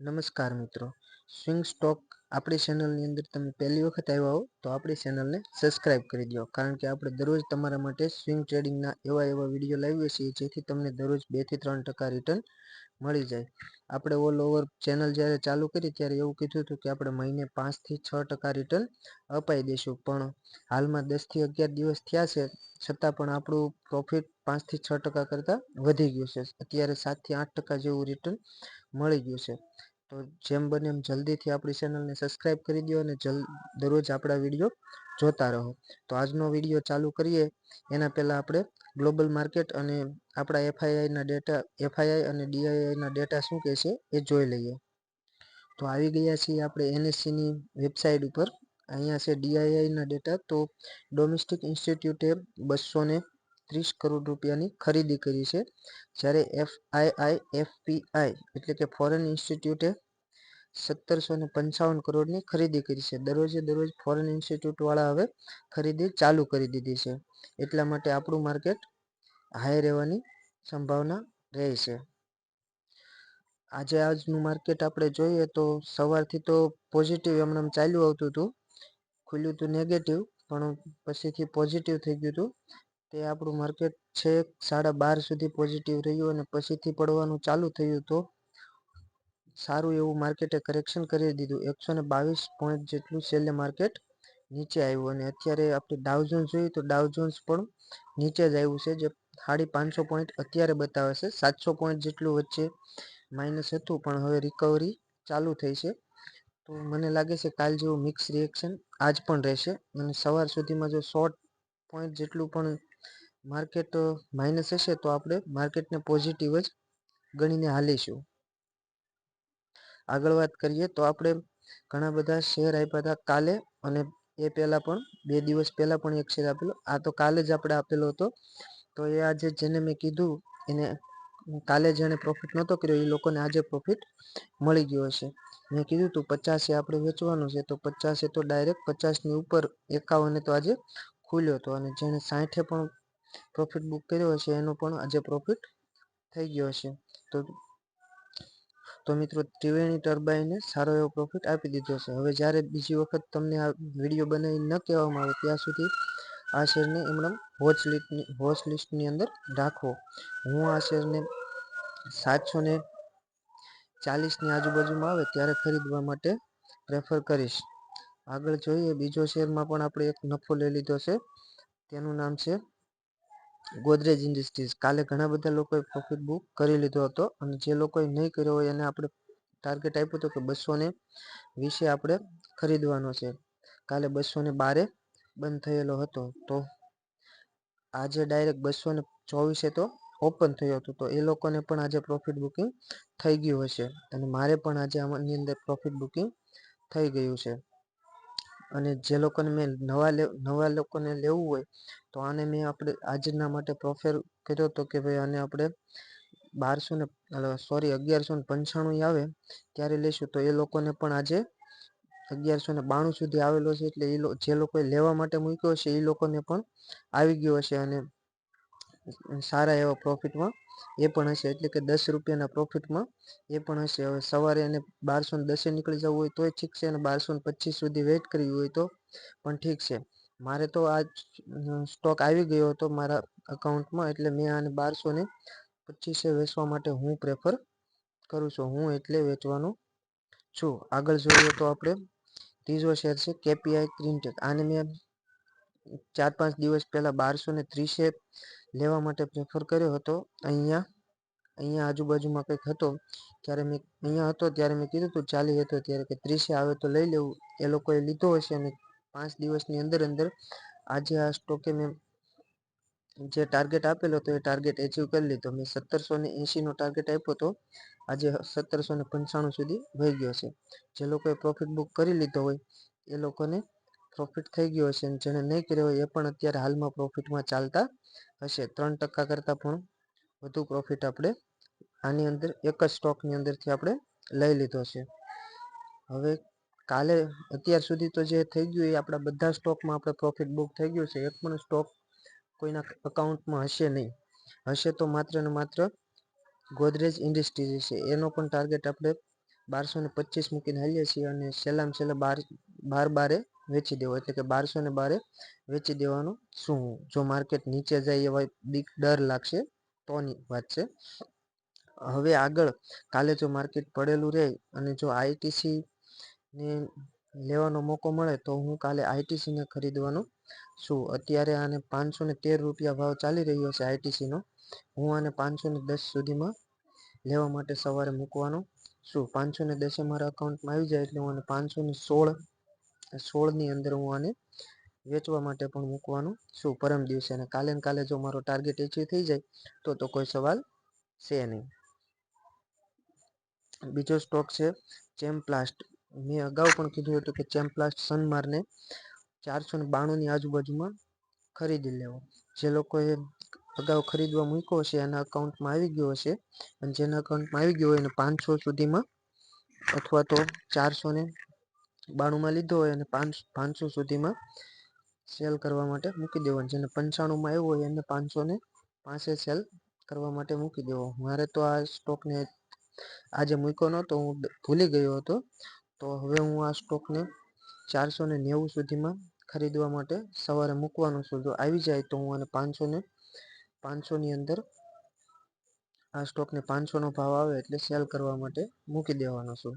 નમસ્કાર મિત્રો. Swing stock આપણી ચેનલની અંદર તમે પહેલી વખત આવ્યા હો, તો આપણી ચેનલને સબસ્ક્રાઇબ કરી દો કારણ કે આપણે દરરોજ તમારા માટે સ્વિંગ ટ્રેડિંગના એવા એવા વીડિયો લાવીએ છીએ, જેથી તમને દરરોજ બેથી ત્રણ ટકા રિટર્ન મળી જાય. આપણે ઓલ ઓવર ચેનલ જ્યારે ચાલુ કરી, ત્યારે એવું કીધું હતું કે આપણે મહિને પાંચથી છ ટકા રિટર્ન અપાઈ દઈશું. પણ હાલમાં દસથી અગિયાર દિવસ થયા છે, છતાં પણ આપણું પ્રોફિટ પાંચથી છ ટકા કરતાં વધી ગયું છે. અત્યારે સાતથી આઠ ટકા જેવું રિટર્ન મળી ગયું છે. તો જેમ બને એમ જલ્દીથી આપણી ચેનલને સબસ્ક્રાઈબ કરી દો અને દરરોજ આપણા વીડિયો જોતા રહો. તો આજનો વીડિયો ચાલુ કરીએ. એના પહેલાં આપણે ગ્લોબલ માર્કેટ અને આપણા એફઆઈઆઈના ડેટા એફઆઈઆઈ અને ડીઆઈઆઈના ડેટા શું કહે છે એ જોઈ લઈએ. તો આવી ગયા છીએ આપણે એનએસસીની વેબસાઇટ ઉપર. અહીંયા છે ડીઆઈઆઈના ડેટા તો ડોમેસ્ટિક ઇન્સ્ટિટ્યૂટે બસો ને ત્રીસ કરોડ રૂપિયાની ખરીદી કરી છે. જ્યારે એફઆઈઆઈ, એફપીઆઈ એટલે કે ફોરેન ઇન્સ્ટિટ્યૂટે સત્તરસો ને પંચાવન કરોડની ખરીદી કરી છે. દરરોજે દરરોજ ફોરેન ઇન્સ્ટિટ્યૂટવાળા હવે ખરીદી ચાલુ કરી દીધી છે. એટલા માટે આપણું માર્કેટ હાઈ રહેવાની સંભાવના રહે છે. આજે આજનું માર્કેટ આપણે જોઈએ તો સવારથી તો પોઝિટિવ એમણે ચાલ્યું આવતું હતું. ખુલ્યું હતું નેગેટિવ પણ પછીથી પોઝિટિવ થઈ ગયું હતું. તે આપણું માર્કેટ છે સાડા બાર સુધી પોઝિટિવ રહ્યું અને પછીથી પડવાનું ચાલુ થયું તો સારું એવું માર્કેટે કરેક્શન કરી દીધું. એકસો ને બાવીસ પોઈન્ટ જેટલું છેલ્લે માર્કેટ નીચે આવ્યું અને અત્યારે આપણે ડાઉઝોન્સ જોઈએ તો ડાઉઝોન્સ પણ નીચે જ આવ્યું છે જે સાડી પાંચસો પોઈન્ટ અત્યારે બતાવે છે. સાતસો પોઈન્ટ જેટલું વચ્ચે માઇનસ હતું પણ હવે રિકવરી ચાલુ થઈ છે. તો મને લાગે છે કાલ જેવું મિક્સ રિએક્શન આજ પણ રહેશે અને સવાર સુધીમાં જો શોર્ટ પોઈન્ટ જેટલું પણ માર્કેટ માઇનસ હશે તો આપણે માર્કેટને પોઝિટિવ જ ગણીને હાલીશું. આગળ વાત કરીએ તો આપણે ઘણા બધા શેર આપ્યા હતા કાલે અને એ પહેલાં પણ, બે દિવસ પહેલાં પણ એક શેર આપેલો. આ તો કાલે જ આપણે આપેલો હતો. તો એ આજે જેને મેં કીધું એને કાલે જેણે પ્રોફિટ નહોતો કર્યો, એ લોકોને આજે પ્રોફિટ મળી ગયો હશે. મેં કીધું હતું પચાસે આપણે વેચવાનું છે, તો પચાસે તો ડાયરેક્ટ પચાસની ઉપર એકાવને તો આજે ખુલ્યો હતો અને જેણે સાઠે પણ પ્રોફિટ બુક કર્યો હશે, એનો પણ આજે પ્રોફિટ થઈ ગયો હશે. તો તો મિત્રો, ત્રિવેણી ટર્બાઈને સારો એવો પ્રોફિટ આપી દીધો છે. હવે જ્યારે બીજી વખત તમને આ વીડિયો બનાવી ન કહેવામાં આવે, ત્યાં સુધી આ શેરને એમણે વોચ લિસ્ટની વોચ લિસ્ટની અંદર રાખવો હું આ શેરને સાતસો ને ચાલીસની આજુબાજુમાં આવે, ત્યારે ખરીદવા માટે પ્રેફર કરીશ. આગળ જોઈએ, બીજો શેરમાં પણ આપણે એક નફો લઈ લીધો છે. તેનું નામ છે ગોદરેજ ઇન્ડસ્ટ્રીઝ. કાલે ઘણા બધા લોકોએ પ્રોફિટ બુક કરી લીધો હતો અને જે લોકોએ નહીં કર્યો હોય એને આપણે ટાર્ગેટ આપ્યું હતું કે બસો ને વીસે આપણે ખરીદવાનો છે. કાલે બસો ને બારે બંધ થયેલો હતો. તો આજે ડાયરેક્ટ બસો ને ચોવીસે તો ઓપન થયો હતો. તો એ લોકોને પણ આજે પ્રોફિટ બુકિંગ થઈ ગયું હશે. અને મારે પણ આજે આની અંદર પ્રોફિટ બુકિંગ થઈ ગયું છે. અને જે લોકોને મેં નવા નવા લોકોને લેવું હોય, તો આને મેં આપણે આજના માટે પ્રોફેર કર્યો હતો કે ભાઈ આને આપણે બારસો ને સોરી અગિયારસો ને પંચાણું આવે, ત્યારે લઈશું તો એ લોકોને પણ આજે અગિયારસો ને બાણું સુધી આવેલો છે, એટલે એ જે લોકોએ લેવા માટે મૂક્યો હશે એ લોકોને પણ આવી ગયો હશે. અને સારા એવા પ્રોફિટમાં એ પણ હશે. એટલે કે દસ રૂપિયાના પ્રોફિટમાં એ પણ હશે. હવે સવારે એને બારસો ને દસે નીકળી જવું હોય તોય ઠીક છે અને બારસો ને પચીસ સુધી વેઇટ કરવી હોય તો પણ ઠીક છે. મારે તો આ સ્ટોક આવી ગયો હતો મારા અકાઉન્ટમાં એટલે મેં આને બારસો ને પચીસે વેચવા માટે હું પ્રેફર કરું છું. હું એટલે વેચવાનું છું. આગળ જોઈએ તો આપણે ત્રીજો શેર છે, કેપીઆઈ ક્રીનટેક આને મેં ચાર પાંચ દિવસ પહેલાં બારસો ને ત્રીસે લેવા માટે પ્રેફર કર્યો હતો. અહીંયા અહીંયા આજુબાજુમાં કંઈક હતો, ત્યારે મેં, અહીંયા હતો, ત્યારે મેં કીધું હતું ચાલી હતો, ત્યારે કે ત્રીસે આવે તો લઈ લેવું. એ લોકોએ લીધો હશે અને પાંચ દિવસની અંદર અંદર આજે આ સ્ટોકે મેં જે ટાર્ગેટ આપેલો હતો, એ ટાર્ગેટ એચીવ કરી લીધો. મેં સત્તરસો ને એંશીનો ટાર્ગેટ આપ્યો હતો આજે સત્તરસો ને પંચાણું સુધી વહી ગયો છે. જે લોકોએ પ્રોફિટ બુક કરી લીધો હોય, એ લોકોને પ્રોફિટ થઈ ગયો હશે અને જેણે નહીં કર્યો હોય એ પણ અત્યારે હાલમાં પ્રોફિટમાં ચાલતા હશે. ત્રણ ટકા કરતાં પણ વધુ પ્રોફિટ આપણે આની અંદર એક જ સ્ટોકની અંદરથી આપણે લઈ લીધો છે. હવે કાલે અત્યાર સુધી તો જે થઈ ગયું એ આપણા બધા સ્ટોકમાં આપણે પ્રોફિટ બુક થઈ ગયું છે. એક પણ સ્ટોક કોઈના અકાઉન્ટમાં હશે નહીં. હશે તો માત્ર ને માત્ર ગોદરેજ ઇન્ડસ્ટ્રીઝ છે એનો પણ ટાર્ગેટ આપણે બારસો ને પચીસ મૂકીને હાલીએ છીએ અને છેલ્લામાં છેલ્લા બાર બાર બારે વેચી દેવો એટલે કે બારસો ને બારે વેચી દેવાનું. શું? જો માર્કેટ નીચે જાય એવા બીક ડર લાગશે, તોની વાત છે. હવે આગળ, કાલે જો માર્કેટ પડેલું રહે અને જો આઈટીસી ને લેવાનો મોકો મળે, તો હું કાલે આઈટીસીને ખરીદવાનો. છું અત્યારે આને પાંચસો ને તેર રૂપિયા ભાવ ચાલી રહ્યો છે આઈટીસીનો હું આને પાંચસો ને દસ સુધીમાં લેવા માટે સવારે મૂકવાનો. શું? પાંચસો ને દસે મારા અકાઉન્ટમાં આવી જાય એટલે હું આને પાંચસો ને સોળ સોળની અંદર હું આને વેચવા માટે પણ મૂકવાનું છું પરમ દિવસે. અને કાલે ને કાલે જો મારો ટાર્ગેટ એચીવ થઈ જાય, તો તો કોઈ સવાલ છે નહીં. બીજો સ્ટોક છે ચેમ્પ્લાસ્ટ મેં અગાઉ પણ કીધું હતું કે ચેમ્પ્લાસ્ટ સનમારને ચારસો ને બાણુંની આજુબાજુમાં ખરીદી લેવો. જે લોકોએ અગાઉ ખરીદવા મૂક્યો હશે, એના અકાઉન્ટમાં આવી ગયો હશે. અને જેના અકાઉન્ટમાં આવી ગયો હોય એને પાંચસો સુધીમાં અથવા તો ચારસો ને બાણુંમાં લીધો હોય અને પાંચ, પાંચસો સુધીમાં સેલ કરવા માટે મૂકી દેવાનું જેને પંચાણુંમાં આવ્યો હોય એને પાંચસો ને પાસે સેલ કરવા માટે મૂકી દેવો. મારે તો આ સ્ટોકને આજે મૂક્યો નહોતો, હું ભૂલી ગયો હતો. તો હવે હું આ સ્ટોકને ચારસો ને નેવું સુધીમાં ખરીદવા માટે સવારે મૂકવાનું છું. જો આવી જાય તો હું આને પાંચસો ને પાંચસોની અંદર આ સ્ટોકને પાંચસોનો ભાવ આવે એટલે સેલ કરવા માટે મૂકી દેવાનો છું.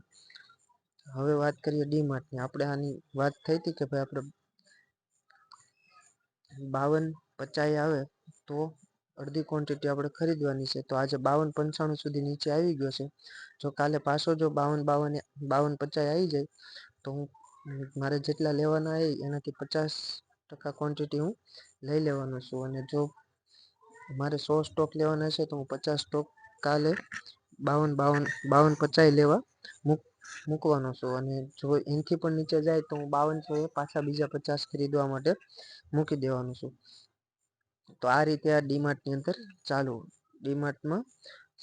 હવે વાત કરીએ ડીમાર્ટની આપણે આની વાત થઈ હતી કે ભાઈ આપણે બાવન પચાસ આવે તો અડધી ક્વોન્ટિટી આપણે ખરીદવાની છે. તો આજે બાવન પંચાણું સુધી નીચે આવી ગયો છે. જો કાલે પાછો જો બાવન બાવન બાવન પચાસ આવી જાય, તો હું મારે જેટલા લેવાના હોય એનાથી પચાસ ટકા ક્વોન્ટિટી હું લઈ લેવાનો છું. અને જો મારે સો સ્ટોક લેવાના છે, તો હું પચાસ સ્ટોક કાલે બાવન બાવન બાવન પચાસ લેવા મૂક મૂકવાનો છું. અને જો એનથી પણ નીચે જાય તો હું બાવનસો એ પાછા બીજા પચાસ ખરીદવા માટે મૂકી દેવાનું છું. તો આ રીતે આ ડીમાર્ટની અંદર ચાલુ ડીમાર્ટમાં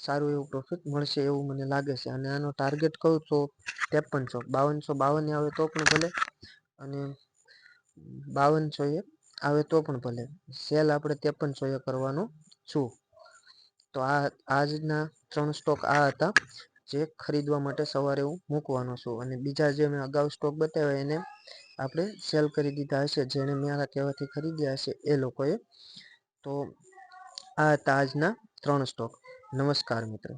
સારું એવું પ્રોફિટ મળશે એવું મને લાગે છે. અને આનો ટાર્ગેટ કહું તો ત્રેપનસો. બાવનસો બાવન આવે તો પણ ભલે. અને બાવનસો એ આવે તો પણ ભલે. સેલ આપણે ત્રેપનસો એ કરવાનો છું. તો આ આજના ત્રણ સ્ટોક આ હતા. જે ખરીદવા માટે સવારે હું મૂકવાનો છું અને બીજા જે મેં અગાઉ સ્ટોક બતાવ્યા એને આપણે સેલ કરી દીધા હશે, જેણે મારા કહેવાથી ખરીદ્યા હશે એ લોકોએ. તો આ હતા આજના ત્રણ સ્ટોક નમસ્કાર મિત્રો.